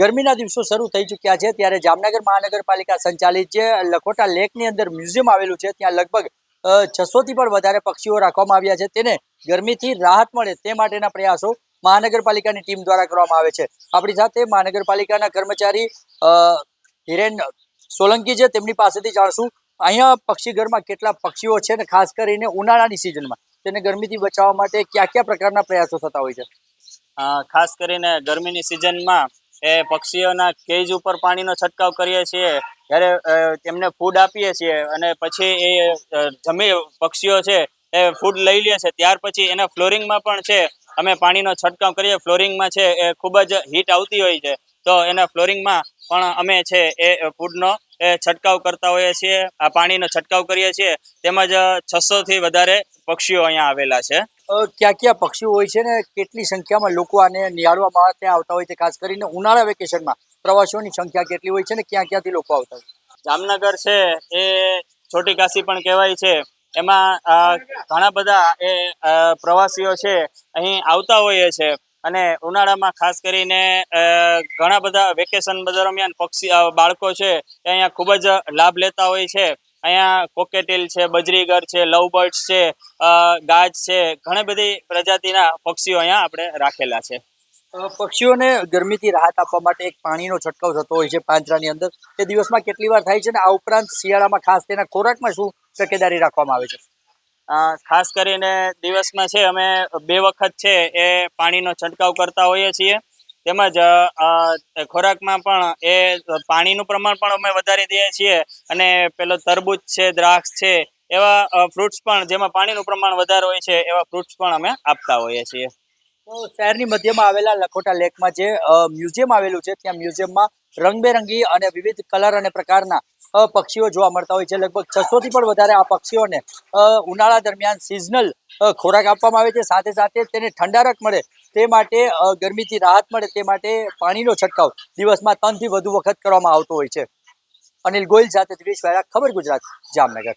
ગરમીના દિવસો શરૂ થઈ ચૂક્યા છે. ત્યારે જામનગર મહાનગરપાલિકા સંચાલિત જે લખોટા લેકની અંદર મ્યુઝિયમ આવેલું છે. ત્યાં લગભગ છસોથી પણ વધારે પક્ષીઓ રાખવામાં આવ્યા છે. તેને ગરમીથી રાહત મળે તે માટેના પ્રયાસો મહાનગરપાલિકાની ટીમ દ્વારા કરવામાં આવે છે. આપણી સાથે મહાનગરપાલિકાના કર્મચારી હિરેન સોલંકી છે. તેમની પાસેથી જાણશું, અહીંયા પક્ષી ઘરમાં કેટલા પક્ષીઓ છે ને ખાસ કરીને ઉનાળાની સિઝનમાં. તેને ગરમીથી બચાવવા માટે કયા કયા પ્રકારના પ્રયાસો થતા હોય છે? ખાસ કરીને ગરમીની સિઝનમાં એ પક્ષીઓના કેજ ઉપર પાણીનો છંટકાવ કરીએ છીએ. જ્યારે તેમને ફૂડ આપીએ છીએ અને પછી એ જમી પક્ષીઓ છે, એ ફૂડ લઈ લે છે. ત્યાર પછી એના ફ્લોરિંગમાં પણ છે, અમે પાણીનો છંટકાવ કરીએ. ફ્લોરિંગમાં છે, એ ખૂબ જ હીટ આવતી હોય છે. તો એના ફ્લોરિંગમાં પણ અમે છે, એ ફૂડનો એ છંટકાવ કરતા હોઈએ છીએ. આ પાણીનો છંટકાવ કરીએ છીએ. તેમજ છસોથી વધારે પક્ષીઓ અહીંયા આવેલા છે. કયા ક્યાં પક્ષીઓ હોય છે ને કેટલી સંખ્યામાં લોકો આને નિહાળવામાં ત્યાં આવતા હોય છે? ખાસ કરીને ઉનાળા વેકેશનમાં પ્રવાસીઓની સંખ્યા કેટલી હોય છે ને ક્યાં ક્યાંથી લોકો આવતા હોય જામનગર છે, એ છોટી કાશી પણ કહેવાય છે. એમાં ઘણા બધા એ પ્રવાસીઓ છે, અહીં આવતા હોઈએ છે. અને ઉનાળામાં ખાસ કરીને ઘણા બધા વેકેશન દરમિયાન પક્ષી બાળકો છે, એ અહીંયા ખૂબ જ લાભ લેતા હોય છે. અહીંયા કોકેટેલ છે બજરીગર છે લવબર્ડ્સ છે ગાજ છે ઘણી બધી પ્રજાતિના પક્ષીઓ અહીંયા આપણે રાખેલા છે. પક્ષીઓને ગરમીથી રાહત આપવા માટે એક પાણીનો છંટકાવ થતો હોય છે પાંજરાની અંદર. તે દિવસમાં કેટલી વાર થાય છે ને આ ઉપરાંત શિયાળામાં ખાસ તેના ખોરાકમાં શું તકેદારી રાખવામાં આવે છે? ખાસ કરીને દિવસમાં છે અમે બે વખત છે એ પાણીનો છંટકાવ કરતા હોઈએ છીએ. તેમજ ખોરાકમાં પણ એ પાણીનું પ્રમાણ પણ અમે વધારી દઈએ છીએ અને પેલો તરબૂચ છે, દ્રાક્ષ છે, એવા ફ્રૂટ્સ પણ જેમાં પાણીનું પ્રમાણ વધારે હોય છે, એવા ફ્રૂટ્સ પણ અમે આપતા હોઈએ છીએ. તો શહેરની મધ્યમાં આવેલા લખોટા લેકમાં જે મ્યુઝિયમ આવેલું છે, ત્યાં મ્યુઝિયમમાં રંગબેરંગી અને વિવિધ કલર અને પ્રકારના પક્ષીઓ જોવા મળતા હોય છે. લગભગ છસોથી પણ વધારે આ પક્ષીઓને ઉનાળા દરમિયાન સિઝનલ ખોરાક આપવામાં આવે છે. સાથે સાથે તેને ઠંડારક મળે તે માટે ગરમીથી રાહત મળે તે માટે પાણીનો છંટકાવ દિવસમાં ત્રણથી વધુ વખત કરવામાં આવતો હોય છે. અનિલ ગોયલ સાથે દિનેશ વાયરા ખબર ગુજરાત જામનગર.